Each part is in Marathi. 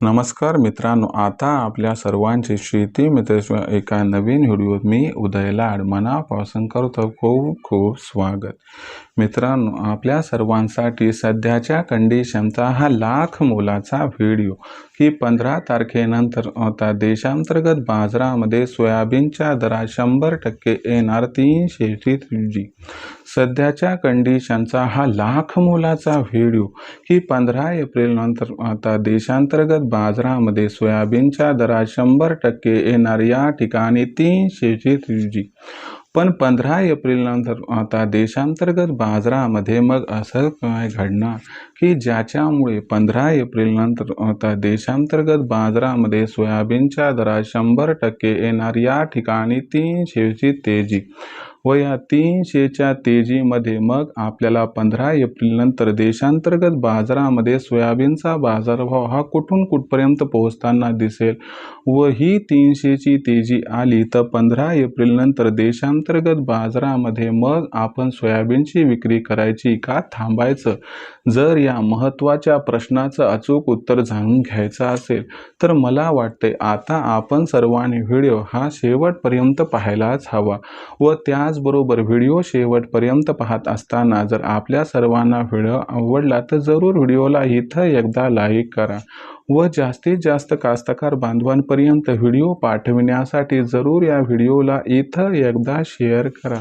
नमस्कार मित्रांनो आता आपल्या सर्वांचे शेती मित्र एका नवीन व्हिडिओत मी उदयलाड मनापासून करतो. खूप खूप स्वागत. मित्रांनो आपल्या सर्वांसाठी सध्याच्या कंडिशनचा हा लाख मोलाचा व्हिडिओ की पंधरा तारखेनंतर आता देशांतर्गत बाजारामध्ये सोयाबीनच्या दरात शंभर टक्के येणार तीनशे जी. सध्याच्या कंडिशनचा हा लाख मोलाचा व्हिडिओ की पंधरा एप्रिल नंतर आता देशांतर्गत बाजारामध्ये सोयाबीनच्या दरात शंभर टक्के येणार या ठिकाणी तीनशे जी पण पंधरा एप्रिल नंतर आता देशांतर्गत बाजारामध्ये मग असं काय घडणार? की ज्याच्यामुळे पंधरा एप्रिल नंतर आता देशांतर्गत बाजारामध्ये सोयाबीनच्या दरात शंभर टक्के येणार या ठिकाणी तीनशेची तेजी. व या तीनशेच्या तेजीमध्ये मग आपल्याला पंधरा एप्रिलनंतर देशांतर्गत बाजारामध्ये सोयाबीनचा बाजारभाव हा कुठून कुठपर्यंत पोहोचताना दिसेल? व ही तीनशेची तेजी आली तर पंधरा एप्रिलनंतर देशांतर्गत बाजारामध्ये मग आपण सोयाबीनची विक्री करायची का थांबायचं? जर या महत्त्वाच्या प्रश्नाचं अचूक उत्तर जाणून घ्यायचं असेल तर मला वाटते आता आपण सर्वांनी व्हिडिओ हा शेवटपर्यंत पाहायलाच हवा व त्याचबरोबर व्हिडिओ शेवटपर्यंत पाहत असताना जर आपल्या सर्वांना व्हिडिओ आवडला तर जरूर व्हिडिओला इथं एकदा लाईक करा व जास्तीत जास्त कास्तकार बांधवांपर्यंत व्हिडिओ पाठविण्यासाठी जरूर या व्हिडिओला इथं एकदा शेअर करा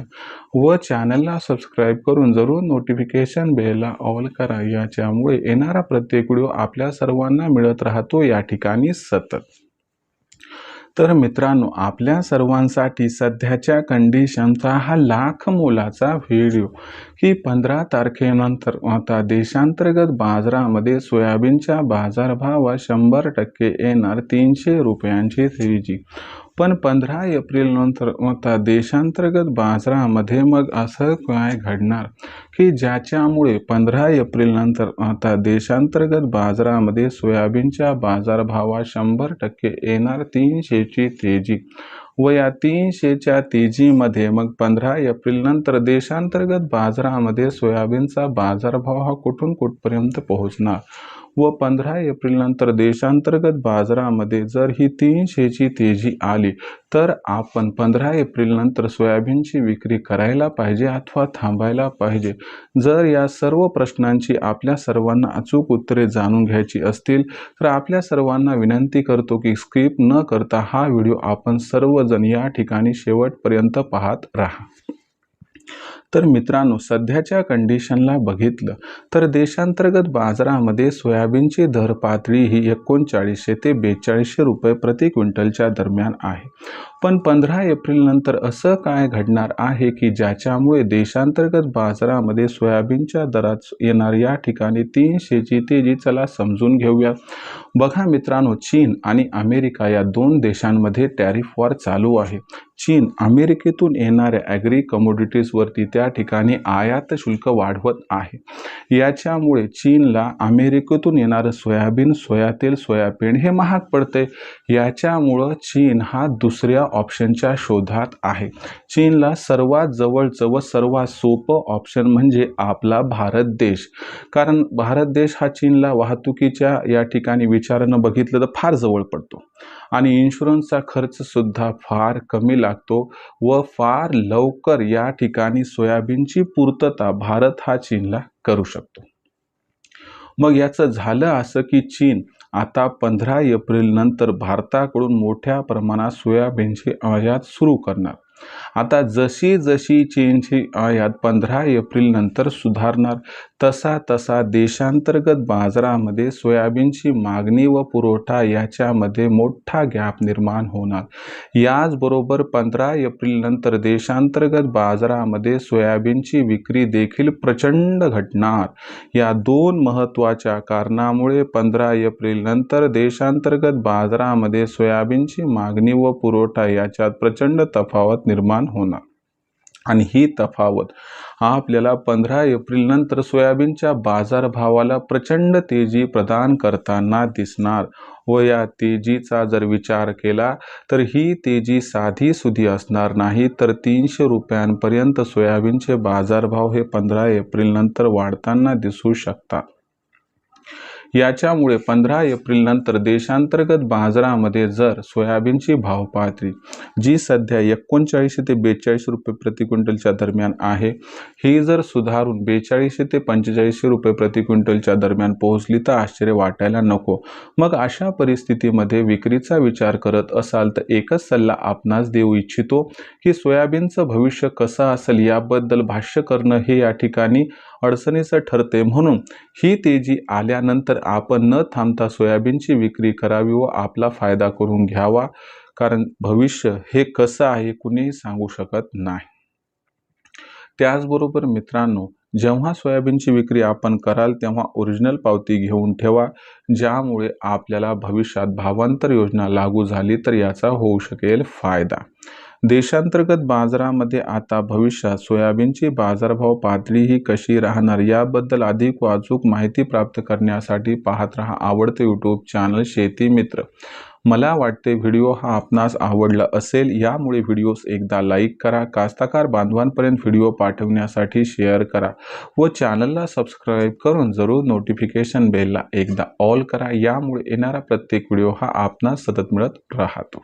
व चॅनलला सबस्क्राईब करून जरूर नोटिफिकेशन बेलला ऑल करा. याच्यामुळे येणारा प्रत्येक व्हिडिओ आपल्या सर्वांना मिळत राहतो. या ठिकाणी सतत. तर मित्रांनो आपल्या सर्वांसाठी सध्याच्या कंडिशनचा हा लाख मोलाचा व्हिडिओ की पंधरा तारखेनंतर आता देशांतर्गत बाजारामध्ये सोयाबीनच्या बाजारभावात शंभर टक्के येणार तीनशे रुपयांची तेजी पण पंधरा एप्रिल नंतर आता देशांतर्गत बाजारामध्ये मग असं काय घडणार? की ज्याच्यामुळे पंधरा एप्रिल नंतर आता देशांतर्गत बाजारामध्ये सोयाबीनच्या बाजारभावात शंभर टक्के येणार तीनशेची तेजी व या तीनशेच्या तेजीमध्ये मग पंधरा एप्रिल नंतर देशांतर्गत बाजारामध्ये सोयाबीनचा बाजारभाव हा कुठून कुठपर्यंत पोहोचणार? व पंधरा एप्रिल नंतर देशांतर्गत बाजारामध्ये जर ही तीनशेची तेजी आली तर आपण पंधरा एप्रिल नंतर सोयाबीनची विक्री करायला पाहिजे अथवा थांबायला पाहिजे? जर या सर्व प्रश्नांची आपल्या सर्वांना अचूक उत्तरे जाणून घ्यायची असतील तर आपल्या सर्वांना विनंती करतो की स्किप न करता हा व्हिडिओ आपण सर्वजण या ठिकाणी शेवटपर्यंत पाहत राहा. तर मित्रांनो सध्याच्या कंडिशनला बघितलं तर देशांतर्गत बाजारामध्ये सोयाबीनची दर पातळी ही एकोणचाळीसशे ते बेचाळीसशे रुपये प्रति क्विंटलच्या दरम्यान आहे. पण पंधरा एप्रिल नंतर असं काय घडणार आहे की ज्याच्यामुळे देशांतर्गत बाजारामध्ये सोयाबीनच्या दरात येणार या ठिकाणी तीनशेची तेजी चला समजून घेऊया. बघा मित्रांनो चीन आणि अमेरिका या दोन देशांमध्ये टॅरिफ वॉर चालू आहे. चीन अमेरिकेतून येणाऱ्या ॲग्री कमोडिटीजवरती त्या ठिकाणी आयात शुल्क वाढवत आहे. याच्यामुळे चीनला अमेरिकेतून येणारं सोयाबीन सोयातेल सोयाबीन हे महाग पडते याच्यामुळं चीन हा दुसऱ्या ऑप्शनच्या शोधात आहे. चीनला सर्वात जवळचं व सर्वात सोपं ऑप्शन म्हणजे आपला भारत देश. कारण भारत देश हा चीनला वाहतुकीच्या या ठिकाणी विचारानं बघितलं तर फार जवळ पडतो. आणि इन्शुरन्सचा खर्चसुद्धा फार कमी लागतो व फार लवकर या ठिकाणी सोयाबीनची पूर्तता भारत हा चीनला करू शकतो. मग याचं झालं असं की चीन आता पंधरा एप्रिल नंतर भारताकडून मोठ्या प्रमाणात सोयाबीनची आयात सुरू करणार. आता जशी जशी चीनची आयात पंधरा एप्रिल नंतर सुधारणार तसा तसा देशांतर्गत बाजारामध्ये सोयाबीनची मागणी व पुरवठा याच्यामध्ये मोठा गॅप निर्माण होणार. याचबरोबर पंधरा एप्रिल नंतर देशांतर्गत बाजारामध्ये सोयाबीनची विक्री देखील प्रचंड घटणार. या दोन महत्त्वाच्या कारणामुळे पंधरा एप्रिल नंतर देशांतर्गत बाजारामध्ये सोयाबीनची मागणी व पुरवठा याच्यात प्रचंड तफावत निर्माण होणार. आणि ही तफावत. हा आपल्याला पंधरा एप्रिल नंतर सोयाबीनच्या बाजारभावाला प्रचंड तेजी प्रदान करताना दिसणार. व या तेजीचा जर विचार केला तर ही तेजी साधी सुधी असणार नाही तर तीनशे रुपयांपर्यंत सोयाबीनचे बाजारभाव हे पंधरा एप्रिल नंतर वाढताना दिसू शकतात. याच्यामुळे पंधरा एप्रिलनंतर देशांतर्गत बाजारामध्ये जर सोयाबीनची भाव पातळी जी सध्या एकोणचाळीसशे ते बेचाळीस रुपये प्रति क्विंटलच्या दरम्यान आहे ही जर सुधारून बेचाळीसशे ते पंचेचाळीसशे रुपये प्रति क्विंटलच्या दरम्यान पोहोचली तर आश्चर्य वाटायला नको. मग अशा परिस्थितीमध्ये विक्रीचा विचार करत असाल तर एकच सल्ला आपणास देऊ इच्छितो की सोयाबीनचं भविष्य कसं असेल याबद्दल भाष्य करणं हे या ठिकाणी अडचणीचं ठरते म्हणून ही तेजी आल्यानंतर आपण न थांबता सोयाबीनची विक्री करावी व आपला फायदा करून घ्यावा. कारण भविष्य हे कसं आहे कुणीही सांगू शकत नाही. त्याचबरोबर मित्रांनो जेव्हा सोयाबीनची विक्री आपण कराल तेव्हा ओरिजिनल पावती घेऊन ठेवा ज्यामुळे आपल्याला भविष्यात भावांतर योजना लागू झाली तर याचा होऊ शकेल फायदा. देशांतर्गत बाजारामध्ये आता भविष्यात सोयाबीनची बाजारभाव पातळी ही कशी राहणार याबद्दल अधिक व अचूक माहिती प्राप्त करण्यासाठी पाहत रहा आवडते यूट्यूब चॅनल शेती मित्र. मला वाटते व्हिडिओ हा आपणास आवडला असेल यामुळे व्हिडिओस एकदा लाईक करा कास्तकार बांधवांपर्यंत व्हिडिओ पाठवण्यासाठी शेअर करा व चॅनलला सबस्क्राईब करून जरूर नोटिफिकेशन बेलला एकदा ऑल करा यामुळे येणारा प्रत्येक व्हिडिओ हा आपणास सतत मिळत राहतो.